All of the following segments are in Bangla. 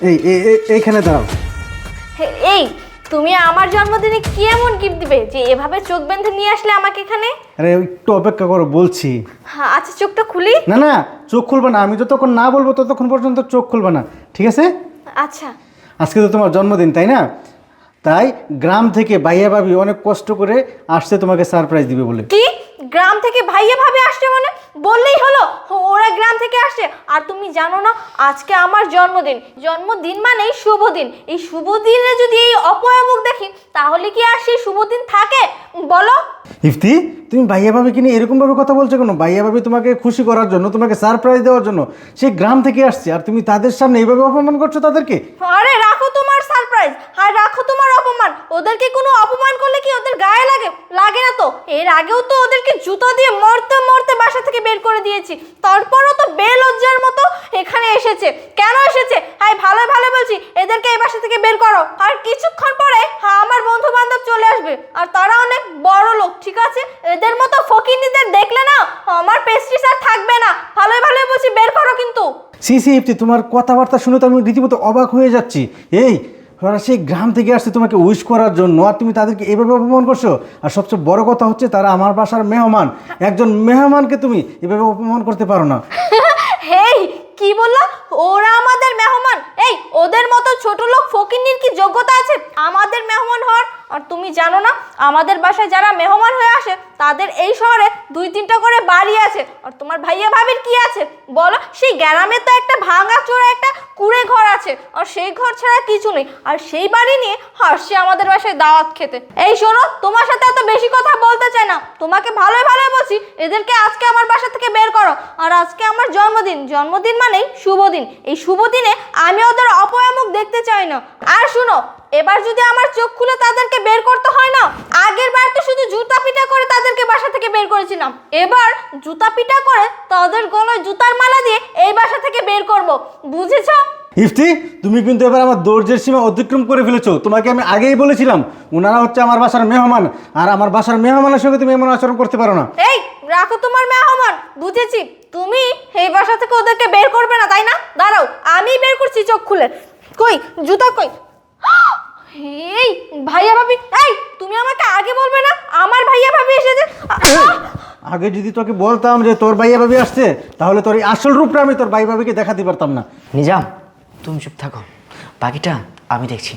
এই এই এই- এইখানে দাঁড়াও। এই তুমি আমার জন্মদিনে কি এমন গিফট দিবে যে এভাবে চোখ বেঁধে নিয়ে আসলে আমাকে এখানে? আরে একটু অপেক্ষা করো বলছি। হ্যাঁ আচ্ছা চোখটা খুলি। না না চোখ খুলবে না আমি যতক্ষণ না বলব ততক্ষণ পর্যন্ত চোখ খুলবে না ঠিক আছে? আচ্ছা। আজকে তো তোমার জন্মদিন তাই না? তাই গ্রাম থেকে বাইয়া ভাবি অনেক কষ্ট করে আসছে তোমাকে সারপ্রাইজ দিবে বলে। কি? গ্রাম থেকে ভাইয়া ভাবে আসছে মানে? বললেই হলো ওরা গ্রাম থেকে আসছে। আর তুমি জানো না আজকে আমার জন্মদিন। জন্মদিন মানেই শুভ দিন এই শুভ দিনে যদি এই অপয়ামুখ দেখি তাহলে কি আর সেই শুভ দিন থাকে? বলো। ইফতি তুমি ভাইয়া ভাবে কিনে নিয়ে এরকমভাবে কথা বলছো কেন? ভাইয়া ভাবি তোমাকে খুশি করার জন্য তোমাকে সারপ্রাইজ দেওয়ার জন্য সেই গ্রাম থেকে আসছে আর তুমি তাদের সামনে এইভাবে অপমান করছ তাদেরকে? আরে সারপ্রাইজ আর রাখো তোমার অপমান। ওদেরকে কোনো অপমান করলে কি ওদের গায়ে লাগে? লাগে না তো। এর আগেও তো ওদেরকে জুতো দিয়ে মরতে মরতে বাসা থেকে বের করে দিয়েছি। তারপরও তো বেলজ্জার মতো এখানে এসেছে। কেন এসেছে? হ্যাঁ ভালো ভালো বলছি। এদেরকে এই বাসা থেকে বের করো। আর কিছুক্ষণ পরে হ্যাঁ আমার বন্ধু বান্ধব চলে আসবে। আর তারা অনেক বড় লোক, ঠিক আছে? এদের মতো ফকিনিদের দেখলে না, আমার পেস্ট্রিস আর থাকবে না। ভালোই ভালোই বলছি, বের করো কিন্তু। সি সি ইফতি তোমার কথাবার্তা শুনে তো আমি রীতিমতো অবাক হয়ে যাচ্ছি। এই ওরা সেই গ্রাম থেকে আসছে তোমাকে উইশ করার জন্য। আর তুমি তাদেরকে এভাবে অপমান করছ? আর সবচেয়ে বড় কথা হচ্ছে তারা আমার বাসার মেহমান। একজন মেহমানকে তুমি এভাবে অপমান করতে পারো না। হেই, কি বলল? ওরা আমাদের মেহমান। এই, ওদের মতো ছোট লোক ফকিন্নির কি যোগ্যতা আছে আমাদের মেহমান হওয়ার আর তুমি জানো না? আমাদের বাসায় যারা মেহমান হয়ে আসে, তাদের এই শহরে দুই তিনটা করে বাড়ি আছে। আর তোমার ভাইয়া ভাবির কি আছে? বলো, সেই গ্রামে তো একটা ভাঙা চোরা একটা কুড়ে ঘর আছে। আর সেই ঘর ছাড়া কিছু নেই। আর সেই বাড়ি নিয়ে আসছে আমাদের বাসায় দাওয়াত খেতে। এই শোনো, তোমার সাথে এত বেশি কথা বলতে চাই না। তোমাকে ভালোই ভালোই বলছি, এদেরকে আজকে আমার বাসা থেকে বের করো। আর আজকে আমার জন্মদিন। জন্মদিন মানেই শুভ দিন এই শুভ দিনে আমি ওদের অপয়ামুখ দেখতে চাই না। আর শুনো। এবার যদি আমার চোখ খুলে তাদেরকে বের করতে হয় না আগের বার তো শুধু জুতা পিটা করে তাদেরকে বাসা থেকে বের করেছিলাম। এবার জুতা পিটা করে তাদের গলায় জুতার মালা দিয়ে এই বাসা থেকে বের করব। বুঝেছ? ইফতি তুমি কিন্তু এবার আমার দৌর্যের সীমা অতিক্রম করে ফেলেছো। তোমাকে আমি আগেই বলেছিলাম ওনারা হচ্ছে আমার বাসার মেহমান আর আমার বাসার মেহমানের সঙ্গে তুমি এমন আচরণ করতে পারো না। এই রাখো তোমার মেহমান। বুঝেছি। তুমি এই বাসা থেকে ওদেরকে বের করবে না তাই না? দাঁড়াও আমি বের করছি চোখ খুলে। কই জুতা কই? এই ভাইয়া ভাবি এই তুমি আমাকে আগে বলবে না? আমার ভাইয়া ভাবি এসেছে। আগে যদি তোকে বলতাম যে তোর ভাইয়া ভাবি আসছে তাহলে তোর এই আসল রূপটা আমি তোর ভাই ভাবিকে দেখাতে পারতাম না। নিজাম তুমি চুপ থাকো। বাকিটা আমি দেখছি।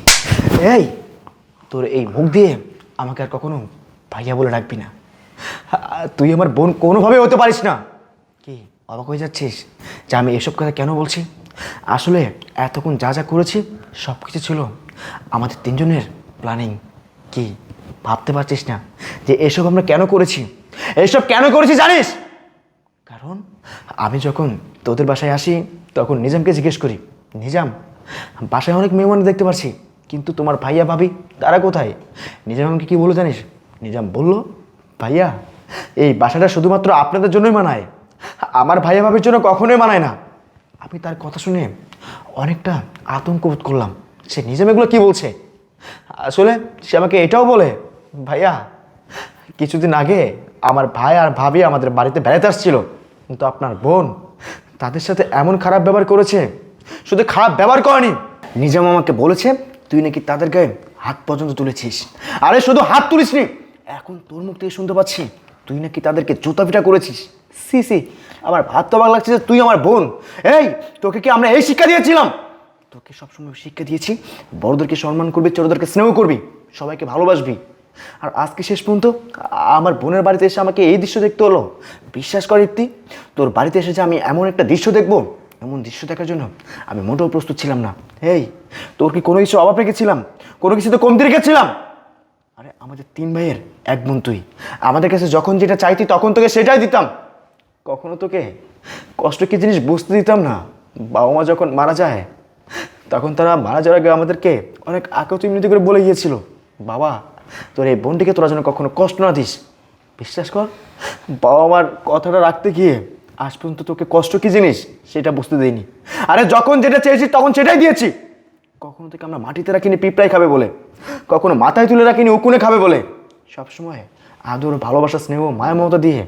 এই! তোর এই মুখ দিয়ে আমাকে আর কখনো ভাইয়া বলে ডাকবি না। তুই আমার বোন কোনোভাবে হতে পারিস না। কি অবাক হয়ে যাচ্ছিস যে আমি এসব কথা কেন বলছি? আসলে এতক্ষণ যা যা করেছি সব কিছু ছিল আমাদের তিনজনের প্ল্যানিং কি? ভাবতে পারছিস না যে এসব আমরা কেন করেছি? এসব কেন করেছি জানিস? কারণ আমি যখন তোদের বাসায় আসি, তখন নিজামকে জিজ্ঞেস করি, নিজাম, বাসায় অনেক মেহমান দেখতে পাচ্ছি কিন্তু তোমার ভাইয়া, ভাবি, তারা কোথায়? নিজাম আমাকে কী বলো জানিস? নিজাম বলল, ভাইয়া, এই বাসাটা শুধুমাত্র আপনাদের জন্যই মানায়। আমার ভাইয়া, ভাবির জন্য কখনোই মানায় না। আমি তার কথা শুনে অনেকটা আতঙ্ক বোধ করলাম। সে নিজাম এগুলো কী বলছে? আসলে সে আমাকে এটাও বলে, ভাইয়া, কিছুদিন আগে আমার ভাই আর ভাবি আমাদের বাড়িতে বেড়াতে আসছিল, কিন্তু আপনার বোন তাদের সাথে এমন খারাপ ব্যবহার করেছে, শুধু খারাপ ব্যবহার করেনি। নিজাম আমাকে বলেছে, তুই নাকি তাদের গায়ে হাত পর্যন্ত তুলেছিস? আরে, শুধু হাত তুলিসনি, এখন তোর মুখ থেকে শুনতে পাচ্ছি, তুই নাকি তাদেরকে জুতা পিটা করেছিস? সি সি, আমার ভাত তো লাগছে যে তুই আমার বোন, এই, তোকে কি আমরা এই শিক্ষা দিয়েছিলাম? তোকে সবসময় শিক্ষা দিয়েছি। বড়দেরকে সম্মান করবি, ছোটদেরকে স্নেহ করবি, সবাইকে ভালোবাসবি। আর আজকে শেষ পর্যন্ত আমার বোনের বাড়িতে এসে আমাকে এই দৃশ্য দেখতে হলো। বিশ্বাস কর ইপ্তি তোর বাড়িতে এসে যে আমি এমন একটা দৃশ্য দেখব, এমন দৃশ্য দেখার জন্য আমি মোটেও প্রস্তুত ছিলাম না। এই তোর কি কোনো কিছু অভাব রেখেছিলাম? কোনো কিছুতে কমতি রেখেছিলাম? আরে, আমাদের তিন ভাইয়ের এক বোন তুই। আমাদের কাছে যখন যেটা চাইতি তখন তোকে সেটাই দিতাম। কখনো তোকে কষ্ট কি জিনিস বুঝতে দিতাম না? বাবা মা যখন মারা যায় তখন তারা মারা যাওয়ার আগে আমাদেরকে অনেক আকত মিনতি করে বলে গিয়েছিল। বাবা, তোর এই বোনটিকে তোরা যেন কখনো কষ্ট না দিস। বিশ্বাস কর, বাবা মার কথাটা রাখতে গিয়ে আজ পর্যন্ত তোকে কষ্ট কী জিনিস সেটা বুঝতে দেয়নি আরে যখন যেটা চেয়েছি তখন সেটাই দিয়েছি। কখনো থেকে আমরা মাটিতে রাখিনি, পিঁপড়াই খাবে বলে। কখনো মাথায় তুলে রাখিনি, উকুনে খাবে বলে। সবসময় আদর, ভালোবাসা, স্নেহ, মায়া, মমতা দিয়ে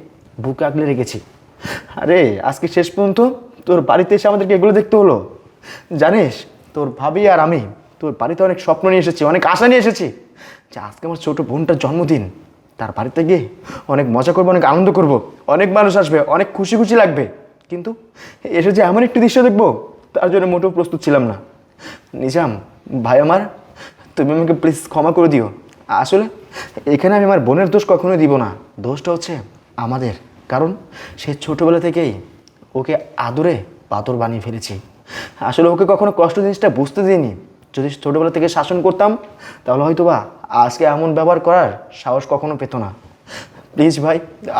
বুকে আগলে রেখেছি। আরে, আজকে শেষ পর্যন্ত তোর বাড়িতে এসে আমাদেরকে এগুলো দেখতে হলো। জানিস তোর ভাবি আর আমি, তোর বাড়িতে অনেক স্বপ্ন নিয়ে এসেছি, অনেক আশা নিয়ে এসেছি। যে আজকে আমার ছোট বোনটার জন্মদিন, তার বাড়িতে গিয়ে অনেক মজা করব, অনেক আনন্দ করব, অনেক মানুষ আসবে, অনেক খুশি খুশি লাগবে। কিন্তু এসে যে এমন একটি দৃশ্য দেখব, তার জন্য মোটেও প্রস্তুত ছিলাম না। নিজাম, ভাই আমার, তুমি আমাকে প্লিজ ক্ষমা করে দিও। আসলে এখানে আমি আমার বোনের দোষ কখনোই দিব না, দোষটা হচ্ছে আমাদের। কারণ সে ছোটোবেলা থেকেই ওকে আদরে পাথর বানিয়ে ফেলেছি। আসলে ওকে কখনো কষ্ট জিনিসটা বুঝতে দিইনি। যদি ছোটোবেলা থেকে শাসন করতাম তাহলে হয়তো বা আজকে এমন ব্যবহার করার সাহস কখনো পেতো না। প্লিজ ভাই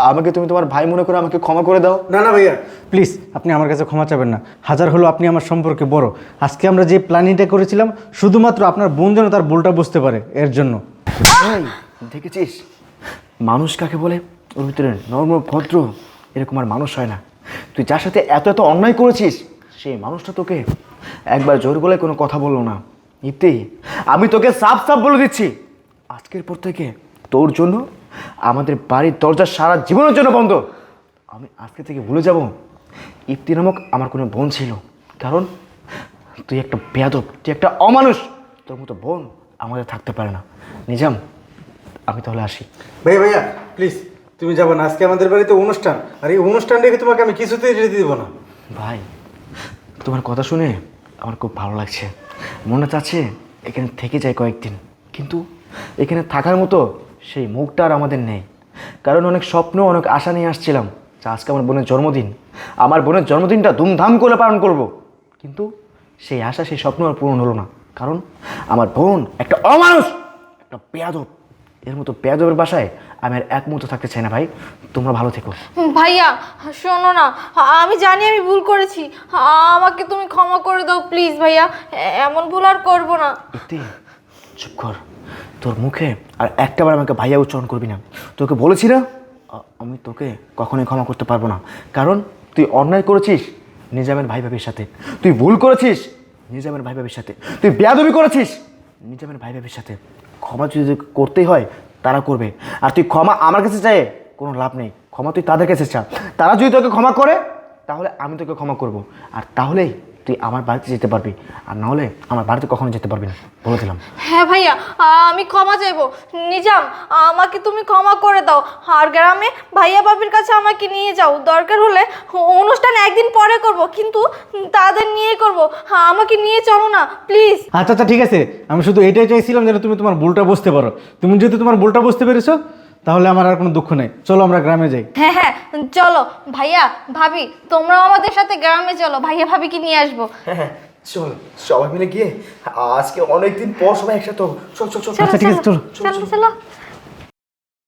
আমাকে তুমি তোমার ভাই মনে করে আমাকে ক্ষমা করে দাও। না না ভাইয়া। প্লিজ আপনি আমার কাছে ক্ষমা চাবেন না। হাজার হলো আপনি আমার সম্পর্কে বড়। আজকে আমরা যে প্ল্যানিংটা করেছিলাম শুধুমাত্র আপনার বোন যেন তার ভুলটা বুঝতে পারে এর জন্য। দেখেছিস? মানুষ কাকে বলে? ওর ভিতরে নর্ম ভদ্র এরকম আর মানুষ হয় না। তুই যার সাথে এত এত অন্যায় করেছিস সেই মানুষটা তোকে একবার জোর গলে কোনো কথা বলল না। ইপ্তি আমি তোকে সাফ সাফ বলে দিচ্ছি। আজকের পর থেকে তোর জন্য আমাদের বাড়ির দরজা সারা জীবনের জন্য বন্ধ। আমি আজকে থেকে ভুলে যাব। ইপ্তি নামক আমার কোনো বোন ছিল। কারণ তুই একটা বেয়াদব তুই একটা অমানুষ। তোর মতো বোন আমাদের থাকতে পারে না। নিজাম আমি তাহলে আসি। ভাইয়া ভাইয়া প্লিজ তুমি যাব না। আজকে আমাদের বাড়িতে অনুষ্ঠান। আর এই অনুষ্ঠান রেখে তোমাকে আমি কিছুতেই যেতে দেবো না। ভাই তোমার কথা শুনে আমার খুব ভালো লাগছে। মনে চাচ্ছে এখানে থেকে যায় কয়েকদিন, কিন্তু এখানে থাকার মতো সেই মুখটা আর আমাদের নেই। কারণ অনেক স্বপ্ন, অনেক আশা নিয়ে আসছিলাম যে আজকে আমার বোনের জন্মদিন, আমার বোনের জন্মদিনটা ধুমধাম করে পালন করব। কিন্তু সেই আশা, সেই স্বপ্ন আর পূরণ হলো না। কারণ আমার বোন একটা অমানুষ, একটা পেয়াদব এর মতো পেয়াদবের বাসায় আমি আর এক মুহূর্ত থাকতে চাই না ভাই। তোমরা ভালো থেকো। ভাইয়া শোনো না। আমি জানি আমি ভুল করেছি। আমাকে তুমি ক্ষমা করে দাও প্লিজ ভাইয়া। এমন ভুল আর করব না। চুপ কর। তোর মুখে আর একটাবার আমাকে ভাইয়া উচ্চারণ করবি না। তোকে বলেছি না আমি তোকে কখনোই ক্ষমা করতে পারব না। কারণ তুই অন্যায় করেছিস নিজামের ভাই ভাবির সাথে। তুই ভুল করেছিস নিজামের ভাই ভাবির সাথে। তুই বেয়াদবি করেছিস নিজামের ভাই ভাবির সাথে। ক্ষমা যদি করতেই হয় তারা করবে। আর তুই ক্ষমা আমার কাছে চাই কোনো লাভ নেই। ক্ষমা তুই তাদের কাছে চা। তারা যদি তোকে ক্ষমা করে, তাহলে আমি তোকে ক্ষমা করব। আর তাহলেই তুই আমার বাড়িতে যেতে পারবি আর না হলে আমার বাড়িতে কখনো যেতে পারবি না। বলে দিলাম। হ্যাঁ ভাইয়া আমি ক্ষমা চাইব। নিজাম আমাকে তুমি ক্ষমা করে দাও। আর গ্রামে ভাইয়া বাবির কাছে আমাকে নিয়ে যাও। দরকার হলে অনুষ্ঠান একদিন পরে করব কিন্তু তাদের নিয়ে করব। আমাকে নিয়ে চলো না প্লিজ। আচ্ছা আচ্ছা ঠিক আছে। আমি শুধু এটাই চাইছিলাম যেন তুমি তোমার ভুলটা বুঝতে পারো। তুমি যেহেতু তোমার ভুলটা বুঝতে পেরেছ তাহলে আমার আর কোনো দুঃখ নেই। চলো আমরা গ্রামে যাই। হ্যাঁ হ্যাঁ চলো। ভাইয়া ভাবি তোমরাও আমাদের সাথে গ্রামে চলো। ভাইয়া ভাবি কি নিয়ে আসব। হ্যাঁ চল। সবাই মিলে গিয়ে আজকে অনেকদিন পর সবাই একসাথে। চল চল চল চলো। আচ্ছা, ঠিক আছে, চলো। চলো। চলো চলো।